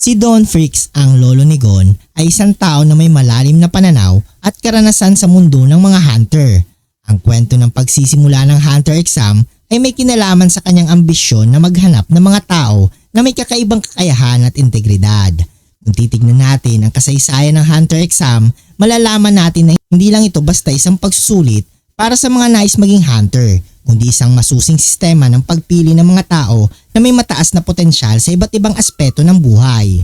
Si Don Freaks, ang lolo ni Gon, ay isang tao na may malalim na pananaw at karanasan sa mundo ng mga hunter. Ang kwento ng pagsisimula ng hunter exam ay may kinalaman sa kanyang ambisyon na maghanap ng mga tao na may kakaibang kakayahan at integridad. Kung titignan natin ang kasaysayan ng hunter exam, malalaman natin na hindi lang ito basta isang pagsusulit para sa mga nais maging hunter, kundi isang masusing sistema ng pagpili ng mga tao na may mataas na potensyal sa iba't ibang aspeto ng buhay.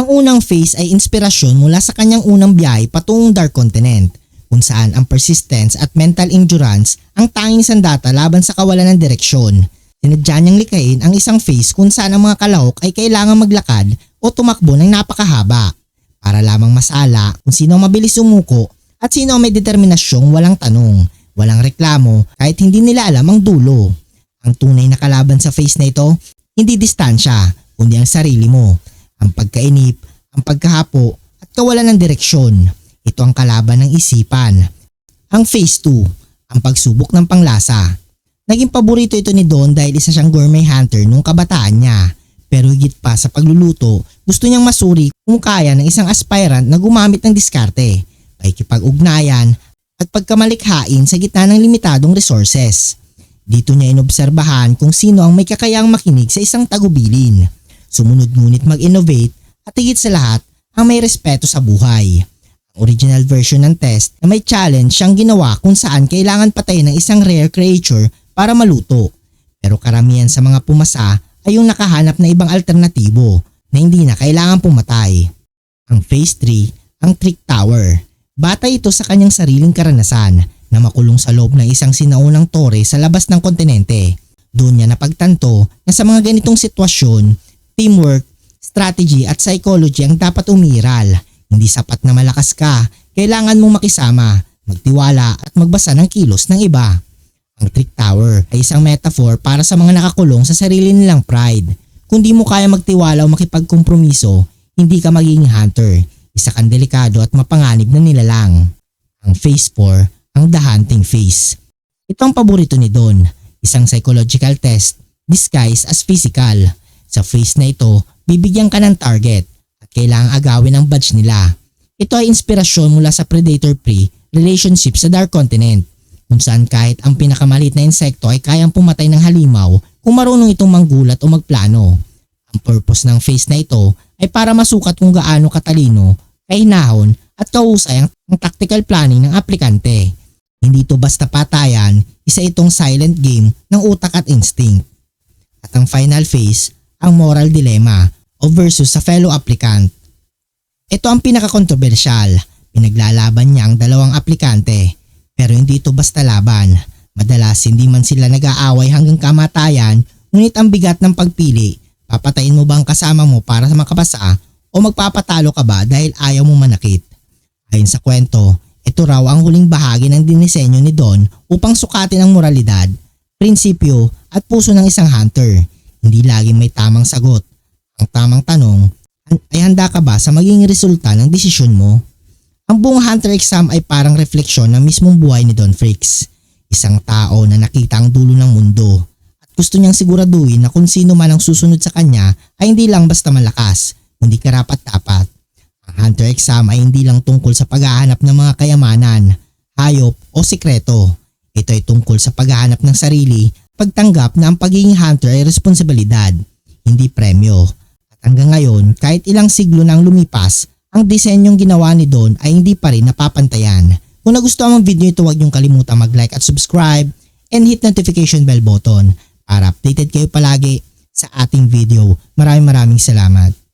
Ang unang phase ay inspirasyon mula sa kanyang unang biyahe patungong Dark Continent, kung saan ang persistence at mental endurance ang tanging sandata laban sa kawalan ng direksyon. Sinadya niyang likayin ang isang phase kung saan ang mga kalahok ay kailangang maglakad o tumakbo ng napakahaba para lamang masala kung sino ang mabilis sumuko at sino ang may determinasyong walang tanong, walang reklamo kahit hindi nila alam ang dulo. Ang tunay na kalaban sa phase na ito, hindi distansya, kundi ang sarili mo. Ang pagkainip, ang pagkahapo, at kawalan ng direksyon. Ito ang kalaban ng isipan. Ang phase 2, ang pagsubok ng panglasa. Naging paborito ito ni Don dahil isa siyang gourmet hunter nung kabataan niya. Pero higit pa sa pagluluto, gusto niyang masuri kung kaya ng isang aspirant na gumamit ng diskarte, pakikipag-ugnayan, at pagkamalikhain sa gitna ng limitadong resources. Dito niya inobserbahan kung sino ang may kakayang makinig sa isang tagubilin. Sumunod ngunit mag-innovate at higit sa lahat ang may respeto sa buhay. Ang original version ng test na may challenge siyang ginawa kung saan kailangan patayin ng isang rare creature para maluto. Pero karamihan sa mga pumasa ay yung nakahanap na ibang alternatibo na hindi na kailangan pumatay. Ang phase 3, ang Trick Tower. Batay ito sa kanyang sariling karanasan na makulong sa loob ng isang sinaunang tore sa labas ng kontinente. Doon niya napagtanto na sa mga ganitong sitwasyon, teamwork, strategy at psychology ang dapat umiral. Hindi sapat na malakas ka, kailangan mong makisama, magtiwala at magbasa ng kilos ng iba. Ang Trick Tower ay isang metaphor para sa mga nakakulong sa sarili nilang pride. Kung di mo kaya magtiwala o makipagkompromiso, hindi ka magiging hunter. Isa kang delikado at mapanganib na nilalang. Ang Phase 4, ang The Hunting Phase. Ito ang paborito ni Don, isang psychological test disguised as physical. Sa phase na ito, bibigyan ka ng target at kailangang agawin ang badge nila. Ito ay inspirasyon mula sa predator-prey relationship sa Dark Continent kung saan kahit ang pinakamalit na insekto ay kayang pumatay ng halimaw kung marunong itong manggulat o magplano. Ang purpose ng phase na ito ay para masukat kung gaano katalino, kahinahon at kausay ang, ang tactical planning ng aplikante. Hindi ito basta patayan, isa itong silent game ng utak at instinct. At ang final phase, ang moral dilemma o versus sa fellow applicant. Ito ang pinaka-controversial. Pinaglalaban niya ang dalawang aplikante. Pero hindi ito basta laban. Madalas hindi man sila nag-aaway hanggang kamatayan, ngunit ang bigat ng pagpili, papatayin mo ba ang kasama mo para sa makapasa o magpapatalo ka ba dahil ayaw mo manakit? Ayon sa kwento, ito raw ang huling bahagi ng dinisenyo ni Don upang sukatin ang moralidad, prinsipyo at puso ng isang hunter. Hindi laging may tamang sagot. Ang tamang tanong ay handa ka ba sa maging resulta ng desisyon mo? Ang buong hunter exam ay parang refleksyon ng mismong buhay ni Don Freaks. Isang tao na nakita ang dulo ng mundo at gusto niyang siguraduhin na kung sino man ang susunod sa kanya ay hindi lang basta malakas, kundi karapat-dapat. Ang hunter exam ay hindi lang tungkol sa paghahanap ng mga kayamanan, hayop o sikreto. Ito ay tungkol sa paghahanap ng sarili, pagtanggap na ang pagiging hunter ay responsibilidad, hindi premyo. At hanggang ngayon, kahit ilang siglo nang lumipas, ang disenyong ginawa ni Don ay hindi pa rin napapantayan. Kung nagustuhan ang video ito, huwag niyong kalimutan mag-like at subscribe and hit notification bell button para updated kayo palagi sa ating video. Maraming maraming salamat.